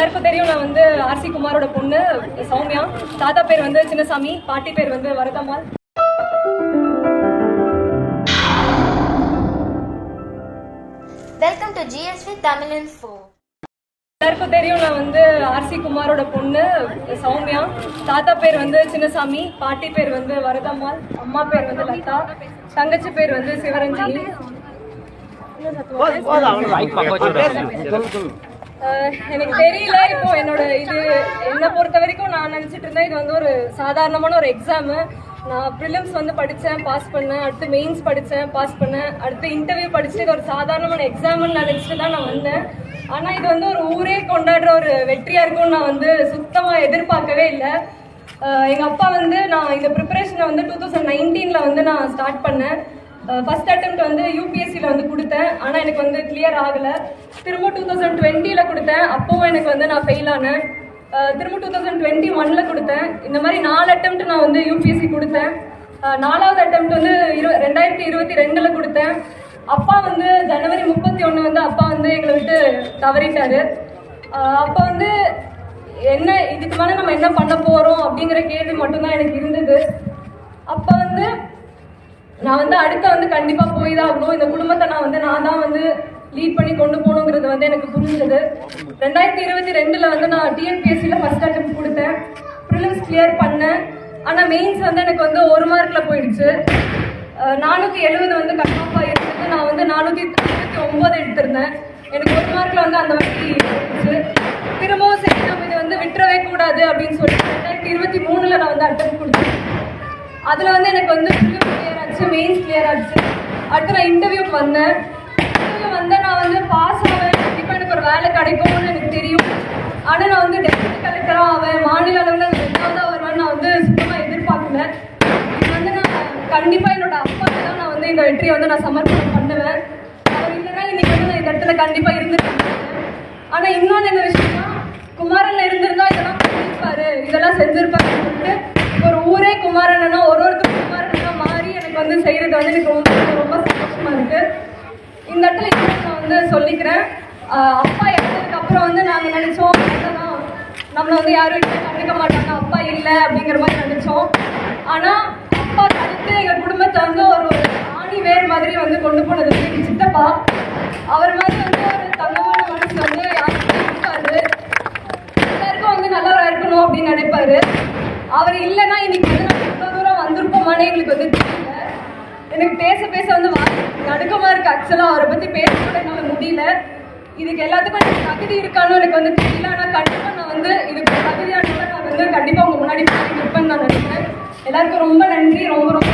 எல்லாருக்கும் தெரியும் நான் வந்து ஆர்சி குமாரோட பொண்ணு சௌமியா. தாத்தா பேர் வந்து சின்னசாமி பாட்டி பேர் வந்து வரதம்மாள் Welcome to GSV Tamil Info. எல்லாருக்கும் தெரியும் நான் வந்து ஆர்சி குமாரோட பொண்ணு சௌமியா. தாத்தா பேர் வந்து சின்னசாமி பாட்டி பேர் வந்து வரதம்மாள் அம்மா பேர் வந்து லதா. தங்கச்சி பேர் வந்து சிவரஞ்சனி. எனக்கு தெரியல. இப்போ என்னோட இது என்னை பொறுத்த வரைக்கும் நான் நினச்சிட்டு இருந்தேன் இது வந்து ஒரு சாதாரணமான ஒரு எக்ஸாமு நான் ப்ரிலிம்ஸ் வந்து படித்தேன் பாஸ் பண்ணேன் அடுத்து மெயின்ஸ் படித்தேன் பாஸ் பண்ணேன் அடுத்து இன்டர்வியூ படிச்சுட்டு இது ஒரு சாதாரணமான எக்ஸாம்னு நினச்சிட்டு தான் நான் வந்தேன். ஆனால் இது வந்து ஒரு ஊரே கொண்டாடுற ஒரு வெற்றியாக இருக்கும்னு நான் வந்து சுத்தமாக எதிர்பார்க்கவே இல்லை. எங்கள் அப்பா வந்து நான் இந்த ப்ரிப்பரேஷனை வந்து டூ தௌசண்ட் நைன்டீனில் வந்து நான் ஸ்டார்ட் பண்ணேன். ஃபர்ஸ்ட் அட்டம் வந்து யூபிஎஸ்சியில் வந்து கொடுத்தேன். ஆனால் எனக்கு வந்து கிளியர் ஆகலை. திரும்ப டூ தௌசண்ட் டுவெண்ட்டியில் கொடுத்தேன். அப்போவும் எனக்கு வந்து நான் ஃபெயில் ஆனேன். திரும்ப டூ தௌசண்ட் டுவெண்ட்டி ஒனில் கொடுத்தேன். இந்த மாதிரி நாலு அட்டம் நான் வந்து யூபிஎஸ்சி கொடுத்தேன். நாலாவது அட்டம் வந்து இரு ரெண்டாயிரத்தி இருபத்தி ரெண்டில் கொடுத்தேன். அப்பா வந்து ஜனவரி முப்பத்தி ஒன்று வந்து அப்பா வந்து எங்களை விட்டு தவறிட்டாரு. அப்போ வந்து என்ன இதுக்கு மேலே நம்ம என்ன பண்ண போகிறோம் அப்படிங்கிற கேள்வி மட்டும்தான் எனக்கு இருந்தது. அப்போ வந்து நான் வந்து அடுத்த வந்து கண்டிப்பா போய் தான் ஆகணும். இந்த குடும்பத்தை நான் வந்து நான் தான் வந்து லீட் பண்ணி கொண்டு போகணுங்கிறது வந்து எனக்கு புரிஞ்சது. ரெண்டாயிரத்தி இருபத்தி ரெண்டுல வந்து நான் டிஎன்பிஎஸ்சியில் ஃபர்ஸ்ட் அட்டம் கொடுத்தேன். ப்ரிலிம்ஸ் கிளியர் பண்ணேன். ஆனால் மெயின்ஸ் வந்து எனக்கு வந்து ஒரு மார்க்கில் போயிடுச்சு. நானூற்றி எழுபது வந்து கட்டாஃபாக இருந்தது. நான் வந்து நானூற்றி தொண்ணூற்றி ஒம்பது எடுத்திருந்தேன். எனக்கு ஒரு மார்க்கில் வந்து அந்த மாதிரி இருந்துச்சு. திரும்பவும் சரி நம்ம இதை வந்து விட்டுறவே கூடாது அப்படின்னு சொல்லிட்டு ரெண்டாயிரத்தி இருபத்தி மூணில் நான் வந்து அட்டம் கொடுத்தேன். அதில் வந்து எனக்கு வந்து ப்ரிலிம் கிளியர் ஆச்சு மெயின்ஸ் கிளியர் ஆச்சு. அடுத்து நான் இன்டர்வியூக்கு வந்தேன். இன்டர்வியூ வந்து நான் வந்து பாஸ் ஆவேன். கண்டிப்பாக எனக்கு ஒரு வேலை கிடைக்கும்னு எனக்கு தெரியும். ஆனால் நான் வந்து டெப்யூட்டி கலெக்டராக ஆவேன். மாநில அளவில் ரெண்டாவதாக வருவேன் நான் வந்து சுத்தமாக எதிர்பார்க்கல. இது வந்து நான் கண்டிப்பாக என்னோட அப்பாவுக்கு தான் நான் வந்து இந்த வெற்றியை வந்து நான் சமர்ப்பணம் பண்ணுவேன். அவர் இல்லைன்னா இன்னைக்கு வந்து நான் இந்த இடத்துல கண்டிப்பாக இருந்துருக்கேன் ஆனால் இன்னொன்று என்ன விஷயம்னா குமாரில் இருந்திருந்தா இதெல்லாம் பண்ணியிருப்பாரு. இதெல்லாம் செஞ்சிருப்பாருன்னு ஒருத்தரே ஒரு குமாரனா ஒரு ஒருத்தர் குமாரனா மாறி எனக்கு வந்து செய்யறது வந்து எனக்கு ரொம்ப ரொம்ப சந்தோஷமா இருக்கு. இந்த இடத்துல இன்னும் நான் வந்து சொல்லிக்கிறேன். அப்பா இறந்ததுக்கு அப்புறம் வந்து நாங்க நினைச்சோம் அவ்வளவுதான். நம்மள வந்து யாரும் கண்டுக்க மாட்டாங்க. அப்பா இல்லை அப்படிங்கிற மாதிரி நினைச்சோம். ஆனா அப்பா தடுத்து எங்க குடும்பத்தை வந்து ஒரு ஆணி வேர் மாதிரி வந்து கொண்டு போனது. எங்கள் சித்தப்பா அவர் மாதிரி வந்து ஒரு தங்கமான மனசு வந்து யாருக்கும் இருக்காது. எல்லாருக்கும் வந்து நல்லவரா இருக்கணும் அப்படின்னு நினைப்பாரு. அவர் இல்லைன்னா இன்னைக்கு வந்து நம்ம இவ்வளோ தூரம் வந்திருப்போமானே எங்களுக்கு வந்து தெரியல. எனக்கு பேச பேச வந்து நடுக்கமாக நடுக்கமா இருக்கு. ஆக்சுவலாக அவரை பத்தி பேச கூட என்னால் முடியல. இதுக்கு எல்லாத்துக்கும் எனக்கு தகுதி இருக்கான்னு எனக்கு வந்து தெரியல. ஆனால் கண்டிப்பாக நான் வந்து இதுக்கு தகுதியானதை நான் வந்து கண்டிப்பாக உங்க முன்னாடி போய் நிற்பேன்னு நான் நினைக்கிறேன். எல்லாருக்கும் ரொம்ப நன்றி. ரொம்ப ரொம்ப